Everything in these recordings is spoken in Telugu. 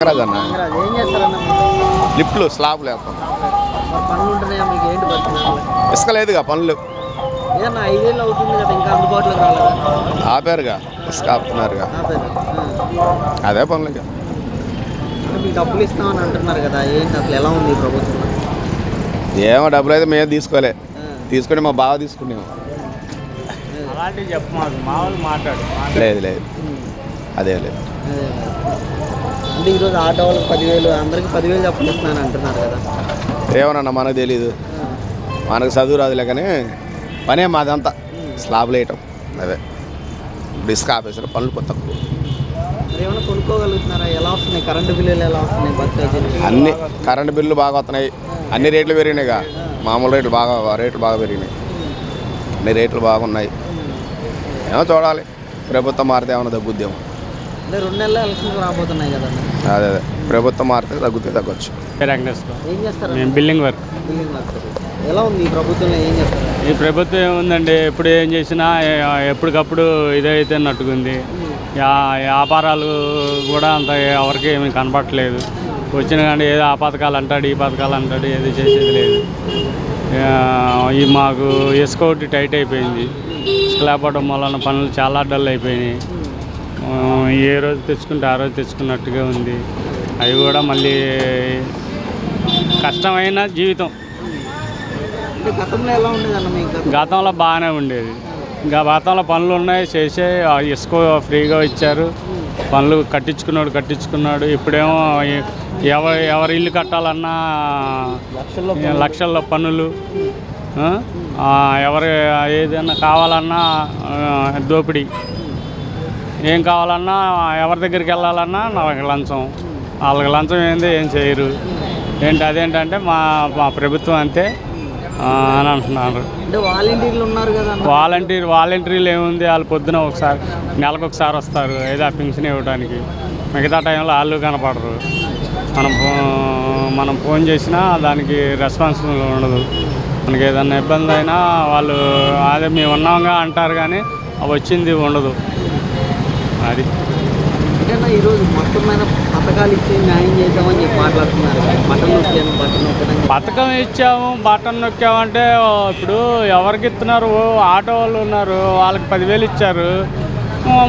మీరు? లిఫ్ట్లు స్లాబ్ లేకుండా ఇసుక లేదుగా పనులు. ఆపారుగా ఇసుక ఆపుతున్నారుగా. అదే పనులు ఇక అంటే మీకు డబ్బులు ఇస్తామని అంటున్నారు కదా ఏంటి అసలు ఎలా ఉంది ప్రభుత్వం? ఏమో డబ్బులు అయితే మేము తీసుకోలే. తీసుకుని మా బావ తీసుకున్నాము అలాంటివి చెప్పు మాకు మామూలు మాట్లాడు. లేదు లేదు. అదే లేదు. అదే. అంటే ఈరోజు ఆటో వాళ్ళకి పదివేలు అందరికి పదివేలు డబ్బులు ఇస్తున్నాను అంటున్నారు కదా. ఏమన్నా మనకు తెలీదు. మనకు చదువు రాదులే కానీ పనే మాదంతా. స్లాబ్లు వేయటం అదే. ఇప్పుడు ఇసుక ఆపేసారు పనులు కొత్త. తక్కువ మరి ఏమైనా కొనుక్కోగలుగుతున్నారా? ఎలా వస్తున్నాయి? కరెంటు బిల్లులు ఎలా వస్తున్నాయి? అన్ని కరెంటు బిల్లు బాగా వస్తున్నాయి. అన్ని రేట్లు పెరిగినాయిగా. మామూలు రేట్లు బాగా రేట్లు బాగా పెరిగినాయి. అన్ని రేట్లు బాగున్నాయి. ఏమో చూడాలి. ప్రభుత్వం మారితే ఏమైనా తగ్గుద్దేమో అంటే రెండు నెలల ఎలక్షన్స్ రాబోతున్నాయి కదా. అదే అదే. ప్రభుత్వం మారితే తగ్గుతే తగ్గొచ్చు. వెంకటేశ్వరం ఏం చేస్తారు? మేము బిల్డింగ్ వర్క్. బిల్డింగ్ ఎలా ఉంది ఈ ప్రభుత్వంలో ఏం చేస్తారు? ఈ ప్రభుత్వం ఏముందండి? ఎప్పుడు ఏం చేసినా ఏ- ఎప్పటికప్పుడు ఇదైతే నట్టుకుంది యా- వ్యాపారాలు కూడా అంత ఎవరికి ఏమీ కనపట్లేదు వచ్చిన కానీ ఏదో ఆ పథకాలు అంటాడు ఈ పథకాలు అంటాడు ఏది చేసేది లేదు. ఆ, ఈ మాకు ఇసుక ఒకటి టైట్ అయిపోయింది. ఇసుక లేకపోవడం వలన పనులు చాలా డల్ అయిపోయినాయి. ఏ రోజు తెచ్చుకుంటే ఆ రోజు తెచ్చుకున్నట్టుగా ఉంది. అవి కూడా మళ్ళీ కష్టమైన జీవితం. గతంలో బాగానే ఉండేది. ఇంకా గతంలో పనులు ఉన్నాయి చేసే ఆ ఇసుక ఫ్రీగా ఇచ్చారు. పనులు కట్టించుకున్నాడు కట్టించుకున్నాడు. ఇప్పుడేమో ఎవరు ఎవరి ఇల్లు కట్టాలన్నా లక్షల్లో పనులు. ఎవరు ఏదైనా కావాలన్నా దోపిడీ. ఏం కావాలన్నా ఎవరి దగ్గరికి వెళ్ళాలన్నా వాళ్ళకి లంచం. వాళ్ళకి లంచం ఏంది ఏం చేయరు. ఏంటి అదేంటంటే మా మా ప్రభుత్వం అంతే అని అంటున్నారు. అంటే వాలంటీర్లు ఉన్నారు కదా అన్న? వాలంటీర్ వాలంటీర్లు ఏముంది వాళ్ళు పొద్దున ఒకసారి నెలకు ఒకసారి వస్తారు ఏదో ఆ పింఛన్ ఇవ్వడానికి మిగతా టైంలో వాళ్ళు కనపడరు. మనం మనం ఫోన్ చేసినా దానికి రెస్పాన్స్ ఉండదు. మనకి ఏదైనా ఇబ్బంది అయినా వాళ్ళు అదే మేము ఉన్నాంగా అంటారు కానీ అవి వచ్చింది ఉండదు. అది. ఈరోజు మొత్తం మీద పథకాలు ఇచ్చి న్యాయం చేసామని చెప్పి మాట్లాడుతున్నారు. బటన్ నొక్కాను బటన్ నొక్కాను అని చెప్పి. పథకం ఇచ్చాము బటన్ నొక్కామంటే ఇప్పుడు ఎవరికి ఇస్తున్నారు? ఆటో వాళ్ళు ఉన్నారు వాళ్ళకి పదివేలు ఇచ్చారు.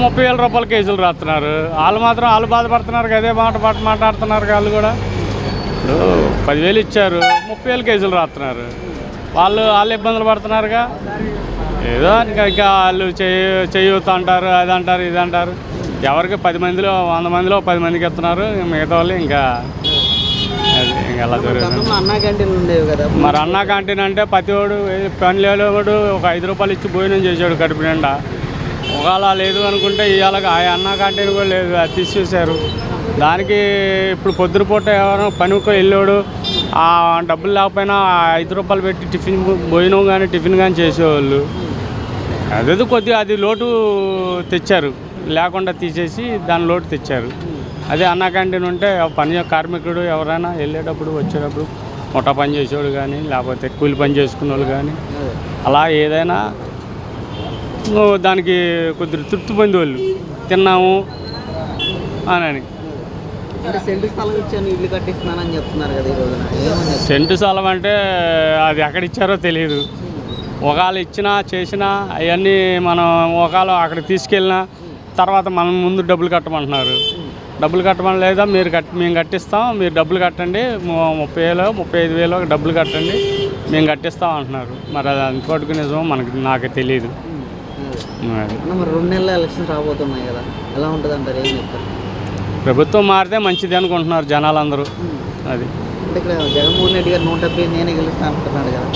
ముప్పై వేల రూపాయల కేసులు రాస్తున్నారు వాళ్ళు మాత్రం వాళ్ళు బాధపడుతున్నారు అదే మాట మాట మాట్లాడుతున్నారు వాళ్ళు కూడా. ఇప్పుడు పదివేలు ఇచ్చారు ముప్పై వేల కేసులు రాస్తున్నారు వాళ్ళు వాళ్ళు ఇబ్బందులు పడుతున్నారుగా. ఏదో ఇంకా ఇంకా వాళ్ళు చేయ చేయొద్దు అంటారు అది అంటారు ఇది అంటారు. ఎవరికి పది మందిలో వంద మందిలో పది మందికి ఇస్తున్నారు. మిగతా వాళ్ళు ఇంకా అది ఇంకా అలా జరుగుతుంది. గతంలో అన్నా క్యాంటీన్లు ఉండేవి కదా. మరి అన్నా క్యాంటీన్ అంటే ప్రతివాడు పని లేనివాడు ఒక ఐదు రూపాయలు ఇచ్చి భోజనం చేశాడు కడుపు నిండా. ఒకవేళ లేదు అనుకుంటే ఇవాళ ఆ అన్నా క్యాంటీన్ కూడా లేదు అది తీసేశారు. దానికి ఇప్పుడు పొద్దున పూట ఎవరైనా పనికి వెళ్ళాడు ఆ డబ్బులు లేకపోయినా ఐదు రూపాయలు పెట్టి టిఫిన్ భోజనం కానీ టిఫిన్ కానీ చేసేవాళ్ళు. అదేదో కొద్దిగా అది లోటు తెచ్చారు. లేకుండా తీసేసి దాని లోటు తెచ్చారు. అదే అన్నా క్యాంటీన్ ఉంటే పని కార్మికుడు ఎవరైనా వెళ్ళేటప్పుడు వచ్చేటప్పుడు ముఠా పని చేసేవాడు కానీ లేకపోతే కూలి పని చేసుకునే వాళ్ళు కానీ అలా ఏదైనా దానికి కొద్దిగా తృప్తి పొందేవాళ్ళు. తిన్నాము అని సెంటు స్థలం అంటే అది ఎక్కడ ఇచ్చారో తెలియదు ఒకవేళ ఇచ్చినా చేసినా అవన్నీ మనం ఒకవేళ అక్కడ తీసుకెళ్ళినా తర్వాత మనం ముందు డబ్బులు కట్టమంటున్నారు. డబ్బులు కట్టమని లేదా మీరు కట్టి మేము కట్టిస్తాం మీరు డబ్బులు కట్టండి ముప్పై వేలు ముప్పై ఐదు వేలు డబ్బులు కట్టండి మేము కట్టిస్తాం అంటున్నారు. మరి అది అంతవరకు నిజం మనకి నాకు తెలియదు మరి. రెండు నెలల ఎలక్షన్స్ రాబోతున్నాయి కదా ఎలా ఉంటుంది అంటారు ఏం చెప్తారు? ప్రభుత్వం మారితే మంచిది అనుకుంటున్నారు జనాలందరూ. అది. ఇక్కడ జగన్మోహన్ రెడ్డి గారు నూట డెబ్బై నేనే గెలుస్తాను అంటున్నాడు కదా.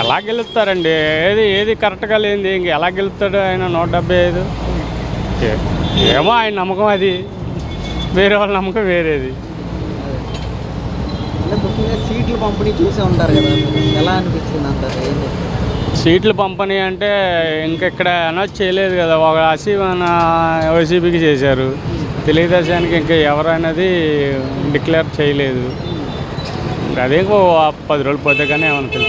ఎలా గెలుస్తారండి? ఏది ఏది కరెక్ట్గా లేనిది ఇంక ఎలా గెలుస్తాడు ఆయన నూట డెబ్బై ఐదు? ఏమో ఆయన నమ్మకం అది. వేరే వాళ్ళ నమ్మకం వేరేది. ముఖ్యంగా సీట్లు పంపిణీ చూసే ఉంటారు కదా. ఎలా అనిపించింది చెప్తారు సీట్లు పంపని అంటే ఇంకెక్కడ అనౌన్స్ చేయలేదు కదా. ఒక అసీ మన వైసీపీకి చేశారు. తెలుగుదేశానికి ఇంకా ఎవరనేది డిక్లేర్ చేయలేదు. అదే ఇంకో పది రోజులు పోతే కానీ ఏమైనా తెలుసు.